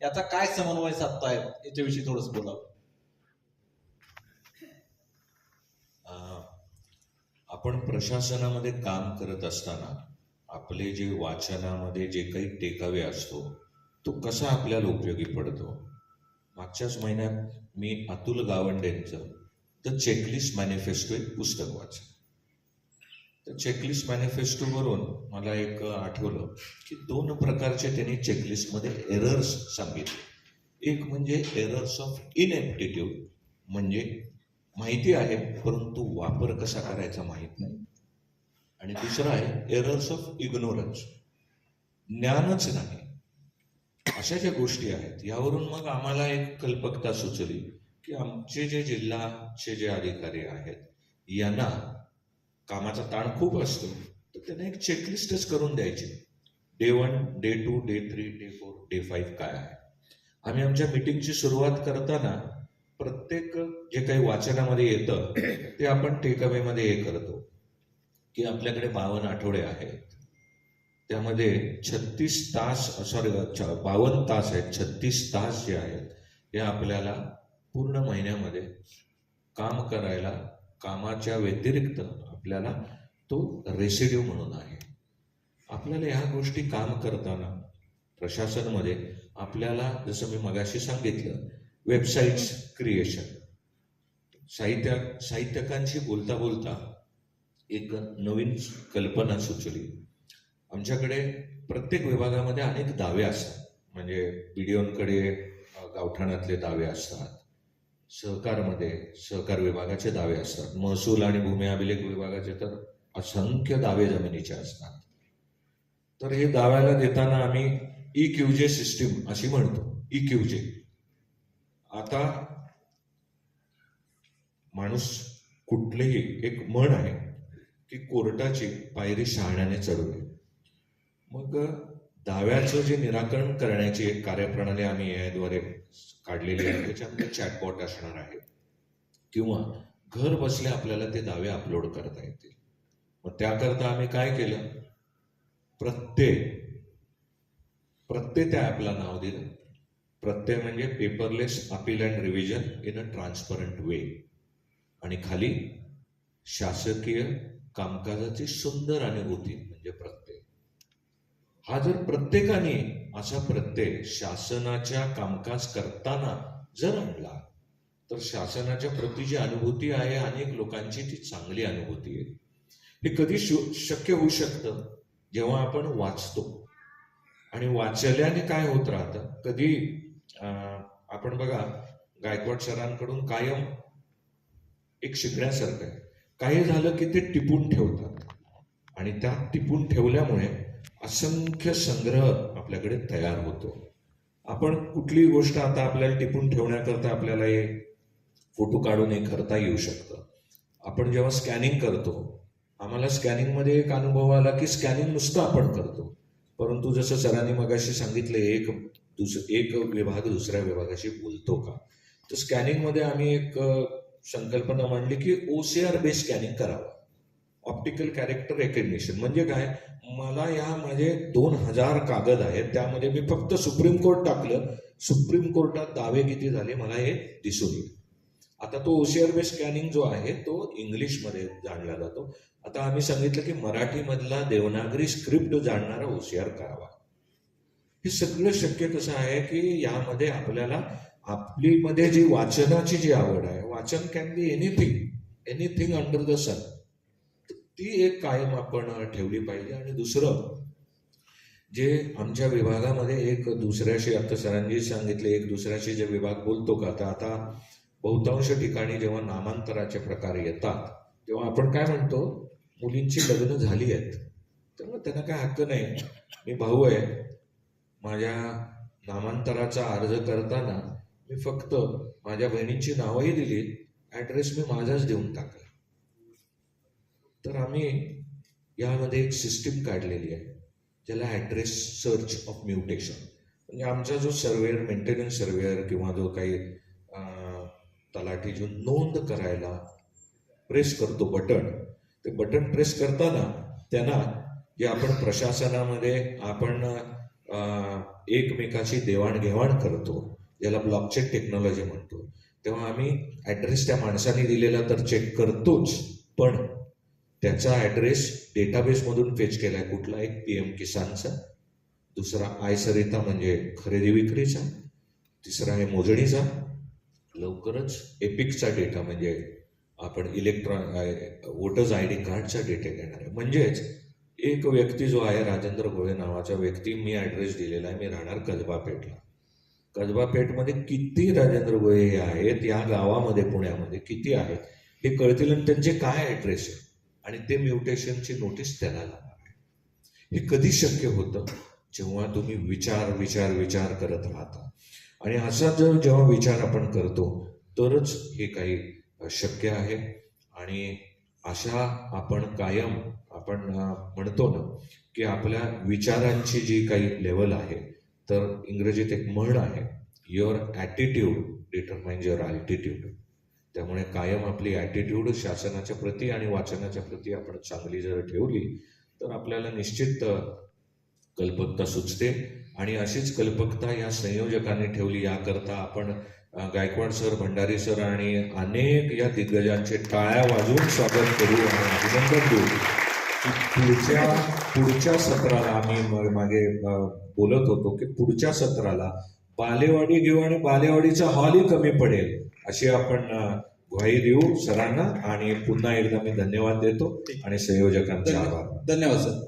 याचा काय समन्वय साधतायत याच्याविषयी थोडस बोलावं आपण प्रशासनामध्ये काम करत असताना आपले जे वाचनामध्ये जे काही टेकावे असतो तो कसा आपल्याला उपयोगी पडतो? मागच्याच महिन्यात मी अतुल गावंडेंचं द चेकलिस्ट मॅनिफेस्टो एक पुस्तक वाचलं. तर चेकलिस्ट मॅनिफेस्टोवरून मला एक आठवलं की दोन प्रकारचे त्यांनी चेकलिस्टमध्ये एरर्स सांगितले. एक म्हणजे एरर्स ऑफ इनएप्टिट्यूड म्हणजे माहिती आहे परंतु वापर कसा करायचा माहीत नाही. आणि दुसरं आहे एरर्स ऑफ इग्नोरन्स ज्ञानच नाही. अशा ज्या गोष्टी आहेत यावरून मग आम्हाला एक कल्पकता सुचली की आमचे जे जिल्हाचे जे अधिकारी आहेत यांना कामाचा ताण खूप असतो. तर त्यांना एक चेकलिस्टच करून द्यायची. Day one day two day three day four day five काय आहे? आम्ही आमच्या मिटिंगची सुरुवात करताना प्रत्येक जे काही वाचनामध्ये येतं ते आपण टेकअवेमध्ये हे करतो. की आपल्याकडे बावन्न आठवडे आहेत. त्यामध्ये छत्तीस तास सॉरी बावन्न तास आहेत. छत्तीस तास जे आहेत हे आपल्याला पूर्ण महिन्यामध्ये काम करायला कामाच्या व्यतिरिक्त आपल्याला तो रेसिड्यू म्हणून आहे. आपल्याला ह्या गोष्टी काम करताना प्रशासनमध्ये आपल्याला जसं मी मगाशी सांगितलं वेबसाईट्स क्रिएशन साहित्य साहित्यकांशी बोलता बोलता एक नवीन कल्पना सुचली. आमच्याकडे प्रत्येक विभागामध्ये अनेक दावे असतात. म्हणजे बीडीओंकडे गावठाणातले दावे असतात. सहकारमध्ये सहकार विभागाचे दावे असतात. महसूल आणि भूमी अभिलेख विभागाचे तर असंख्य दावे जमिनीचे असतात. तर हे दाव्याला देताना आम्ही ई क्यूजे सिस्टीम अशी म्हणतो. ई क्यूजे आता माणूस कुठलेही एक म्हण आहे की कोर्टाची पायरी शहाण्याने चढवली मग दाव्याचं जे निराकरण करण्याची एक कार्यप्रणाली आम्ही याद्वारे काढलेली आहे त्याच्यामध्ये चॅटबॉट असणार आहे. किंवा घर बसल्या आपल्याला ते दावे अपलोड करता येतील. मग त्याकरता आम्ही काय केलं? प्रत्यय प्रत्यय त्या ॲपला नाव दिलं. प्रत्यय म्हणजे paperless appeal and revision in a transparent way. आणि खाली शासकीय कामकाजाची सुंदर अनुभूती म्हणजे प्रत्यय हा जर प्रत्येकाने असा प्रत्यय शासनाच्या कामकाज करताना जर आणला तर शासनाच्या प्रती जी अनुभूती आहे अनेक लोकांची ती चांगली अनुभूती आहे. हे कधी शक्य होऊ शकतं? जेव्हा आपण वाचतो. आणि वाचल्याने काय होत राहतं? कधी आपण बघा गायकवाड सरांकडून कायम एक शिकण्यासारखं आहे. काही झालं की ते टिपून ठेवतात. आणि त्या टिपून ठेवल्यामुळे असंख्य संग्रह आपल्याकडे तयार होतो. आपण कुठलीही गोष्ट आता आपल्याला टिपून ठेवण्याकरता आपल्याला हे फोटो काढून हे करता येऊ शकतं. आपण जेव्हा स्कॅनिंग करतो आम्हाला स्कॅनिंगमध्ये एक अनुभव आला की स्कॅनिंग नुसतं आपण करतो. परंतु जसं सरांनी मगाशी सांगितलं एक दुस एक विभाग दुसऱ्या विभागाशी बोलतो का? तर स्कॅनिंगमध्ये आम्ही एक संकल्पना मांडली की O C R base scanning करावं. ऑप्टिकल कॅरेक्टर रेकग्निशन म्हणजे काय? मला या माझे दोन हजार कागद आहेत त्यामध्ये मी फक्त सुप्रीम कोर्ट टाकलं. सुप्रीम कोर्टात दावे किती झाले मला हे दिसून येईल. आता तो ओसीआर बेस स्कॅनिंग जो आहे तो इंग्लिशमध्ये जाणला जातो. आता आम्ही सांगितलं की मराठीमधला देवनागरी स्क्रिप्ट जाणणारा ओसीआर करावा. हे सगळं शक्य कसं आहे की यामध्ये आपल्याला आपली मध्ये जी वाचनाची जी आवड आहे वाचन can be anything anything under the sun ती एक कायम आपण ठेवली पाहिजे. आणि दुसरं जे आमच्या विभागामध्ये एक दुसऱ्याशी आता सरांनी सांगितले एक दुसऱ्याशी जे विभाग बोलतो का तर आता बहुतांश ठिकाणी जेव्हा नामांतराचे प्रकार येतात तेव्हा आपण काय म्हणतो मुलींची लग्न झाली आहेत. त्यामुळे त्यांना काय हक्क नाही. मी भाऊ आहे. माझ्या नामांतराचा अर्ज करताना मी फक्त माझ्या बहिणींची नावंही दिली ॲड्रेस मी माझाच देऊन टाकला. तर आम्ही यामध्ये एक सिस्टीम काढलेली आहे ज्याला ॲड्रेस सर्च ऑफ म्युटेशन म्हणजे आमचा जो सर्वेअर मेंटेनन्स सर्वेअर किंवा जो काही तलाठी जो नोंद करायला प्रेस करतो बटन ते बटन प्रेस करताना त्यांना जे आपण प्रशासनामध्ये आपण एकमेकाशी एकमेकाची देवाणघेवाण करतो ज्याला ब्लॉकचेन टेक्नॉलॉजी म्हणतो तेव्हा आम्ही ॲड्रेस त्या माणसाने दिलेला तर चेक करतोच पण त्याचा ॲड्रेस डेटाबेसमधून फेच केलाय कुठला एक पी एम किसानचा. दुसरा आय सरिता म्हणजे खरेदी विक्रीचा. तिसरा आहे मोजणीचा. लवकरच एपिकचा डेटा म्हणजे आपण इलेक्ट्रॉन वोटर्स आय डी कार्डचा डेटा घेणार आहे. म्हणजेच एक व्यक्ती जो आहे राजेंद्र गोळे नावाचा व्यक्ती मी ॲड्रेस दिलेला आहे मी राहणार कजबापेठला कजबापेठमध्ये किती राजेंद्र गोळे हे आहेत या गावामध्ये पुण्यामध्ये किती आहेत हे कळतील. आणि त्यांचे काय ॲड्रेस आहे? आणि ते म्युटेशनची नोटीस त्याला लागणार आहे. हे कधी शक्य होतं? जेव्हा तुम्ही विचार विचार विचार करत राहता. आणि असा जर जेव्हा विचार आपण करतो तरच हे काही शक्य आहे. आणि अशा आपण कायम आपण म्हणतो ना की आपल्या विचारांची जी काही लेवल आहे तर इंग्रजीत एक म्हण आहे your attitude determines your altitude त्यामुळे कायम आपली ॲटिट्यूड शासनाच्या प्रती आणि वाचनाच्या प्रती आपण चांगली जर ठेवली तर आपल्याला निश्चित कल्पकता सुचते. आणि अशीच कल्पकता या संयोजकांनी ठेवली याकरता आपण गायकवाड सर भंडारी सर आणि अनेक या दिग्गजांचे टाळ्या वाजवून स्वागत करू आणि अभिनंदन देऊ. की पुढच्या पुढच्या सत्राला आम्ही मागे बोलत होतो की पुढच्या सत्राला बालेवाडी घेऊ आणि बालेवाडीचा हॉलही कमी पडेल अशी आपण ग्वाही देऊ सरांना आणि पुन्हा एकदा मी धन्यवाद देतो आणि संयोजकांचे आभार. धन्यवाद सर.